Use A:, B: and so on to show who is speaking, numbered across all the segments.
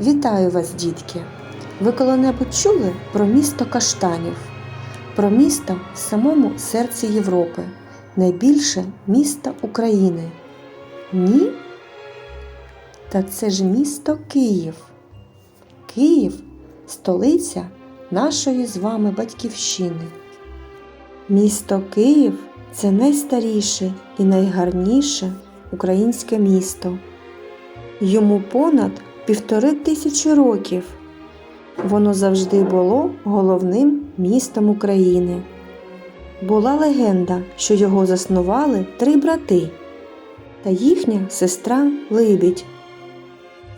A: Вітаю вас, дітки! Ви коли-небудь чули про місто Каштанів? Про місто в самому серці Європи, найбільше місто України. Ні? Та це ж місто Київ. Київ столиця нашої з вами батьківщини. Місто Київ це найстаріше і найгарніше українське місто. Йому понад півтори тисячі років. Воно завжди було головним містом України. Була легенда, що його заснували три брати та їхня сестра Либідь.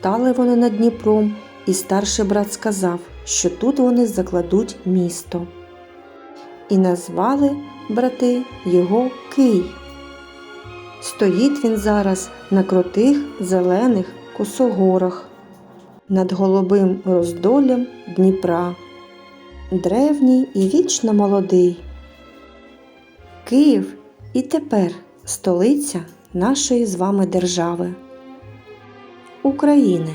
A: Тали вони над Дніпром, і старший брат сказав, що тут вони закладуть місто. І назвали брати його Кий. Стоїть він зараз на крутих зелених косогорах над голубим роздолем Дніпра. Древній і вічно молодий. Київ і тепер столиця нашої з вами держави. України.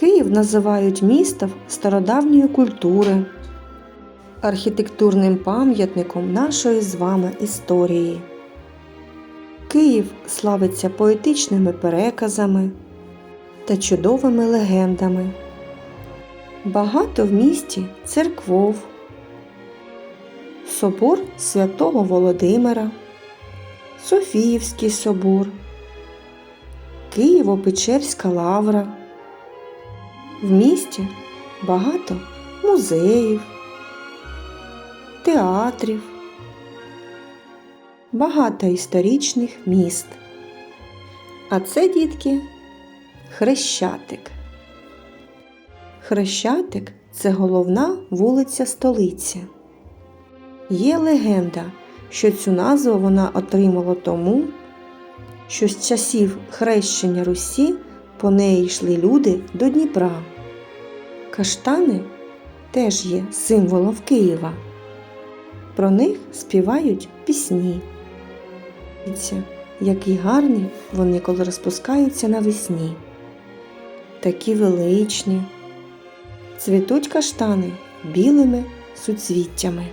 A: Київ називають містом стародавньої культури, архітектурним пам'ятником нашої з вами історії. Київ славиться поетичними переказами та чудовими легендами. Багато в місті церквов, собор святого Володимира, Софіївський собор, Києво-Печерська лавра. В місті багато музеїв, театрів, багато історичних міст. А це, дітки, Хрещатик. Хрещатик це головна вулиця столиці. Є легенда, що цю назву вона отримала тому, що з часів хрещення Русі по неї йшли люди до Дніпра. Каштани теж є символом Києва. Про них співають пісні. Які гарні вони, коли розпускаються навесні. Такі величні. Цвітуть каштани білими суцвіттями.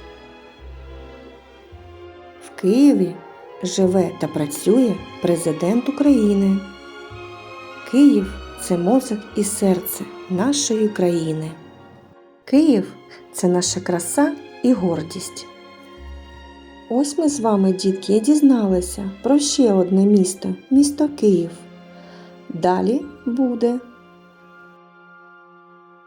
A: В Києві живе та працює президент України. Київ це мозок і серце нашої країни. Київ це наша краса і гордість. Ось ми з вами, дітки, дізналися про ще одне місто місто Київ. Далі буде.